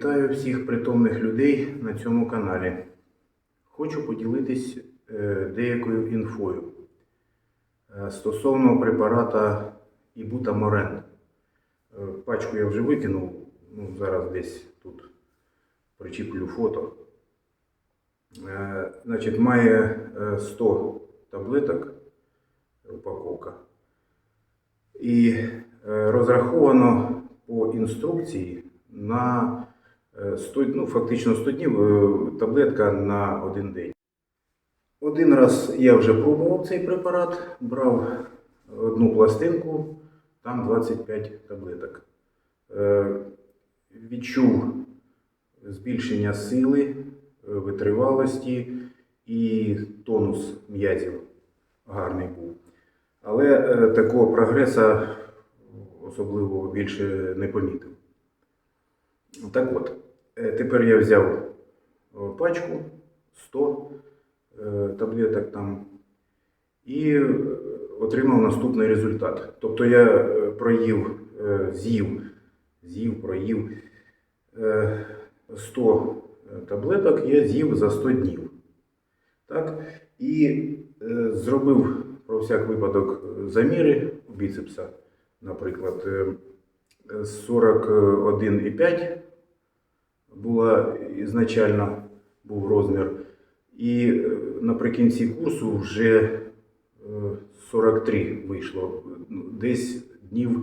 Вітаю всіх притомних людей на цьому каналі. Хочу поділитись е, деякою інфою е, стосовно препарата Ібутаморен. Е, Пачку я вже викинув, ну, зараз десь тут причіплю фото. Значить, має е, 100 таблеток упаковка. І розраховано по інструкції на 100, ну, фактично 100 днів е, таблетка на один день. Один раз я вже пробував цей препарат, брав одну пластинку, там 25 таблеток. Е, Відчув збільшення сили, е, витривалості і тонус м'язів гарний був. Але такого прогресу особливо більше не помітив. Так от, тепер я взяв пачку 100 е, таблеток там і е, отримав наступний результат. Тобто я е, проїв, е, з'їв, з'їв, проїв е, 100 таблеток, я з'їв за 100 днів. Так? І е, зробив про всяк випадок е, заміри у біцепса, наприклад, е, е, 41,5 була ізначально був розмір. І е, наприкінці курсу вже е, 43 вийшло, ну, десь днів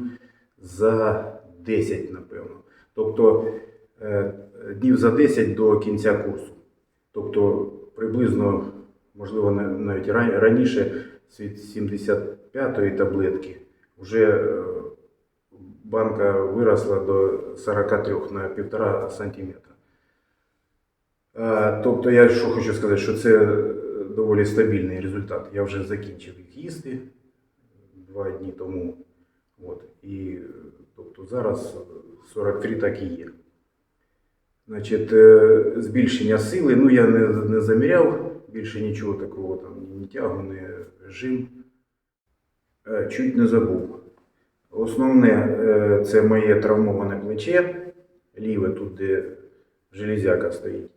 за 10, напевно. Тобто е, днів за 10 до кінця курсу. Тобто приблизно, можливо, на- навіть раніше від 75-ї таблетки вже е, банка виросла до 43 на 1,5 сантиметра. Е, Тобто я що хочу сказати, що це доволі стабільний результат. Я вже закінчив їх їсти два дні тому. От. І тобто зараз 43 так і є. Значить, е, збільшення сили, ну я не, не заміряв, більше нічого такого там, ні тягу, ні жим. Е, Чуть не забув. Основне е, це моє травмоване плече, ліве тут, де железяка стоїть.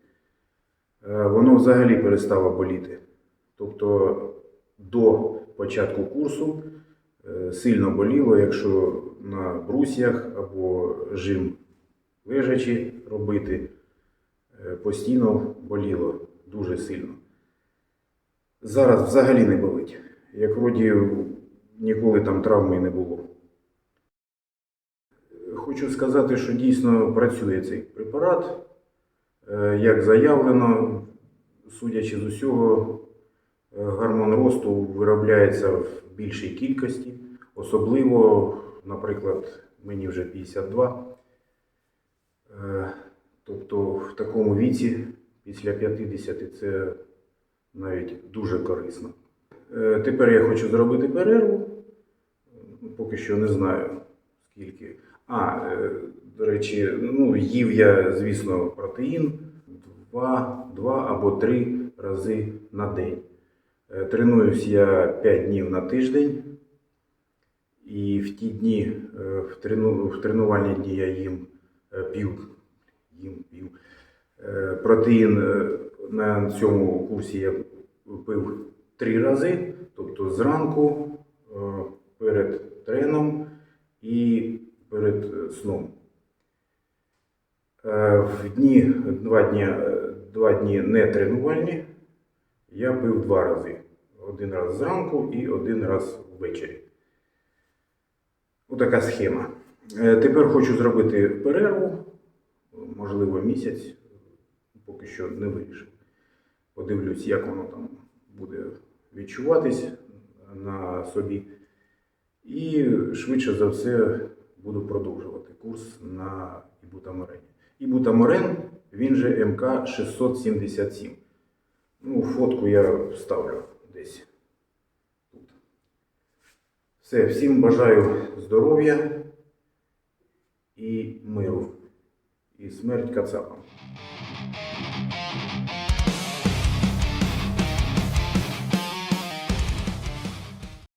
Е, Воно взагалі перестало боліти. Тобто до початку курсу е, сильно боліло, якщо на брусьях або жим лежачи робити, постійно боліло дуже сильно. Зараз взагалі не болить. Як вроді ніколи там травми не було. Хочу сказати, що дійсно працює цей препарат. Е, Як заявлено, судячи з усього, е, гормон росту виробляється в більшій кількості. Особливо, наприклад, мені вже 52. Е, Тобто в такому віці, після 50, це навіть дуже корисно. Тепер я хочу зробити перерву. Поки що не знаю скільки. А, е, до речі, ну, їв я, звісно, протеїн два, два або три рази на день. Е, Тренуюсь я 5 днів на тиждень. І в ті дні, е, в, трену, в тренувальні дні я їм п'ю, їм, п'ю. Протеїн на цьому курсі я пив три рази, тобто зранку, перед треном і перед е, сном. Е, В дні, два дні, е, два дні не тренувальні я пив два рази. Один раз зранку і один раз ввечері. Отака схема. Тепер хочу зробити перерву, можливо, місяць, поки що не вирішив. Подивлюсь, як воно там буде відчуватись на собі. І швидше за все буду продовжувати курс на ібутаморені. Ібутаморен, він же МК 677. Ну, фотку я вставлю десь тут. Все, всім бажаю здоров'я і миру. І смерть кацапам.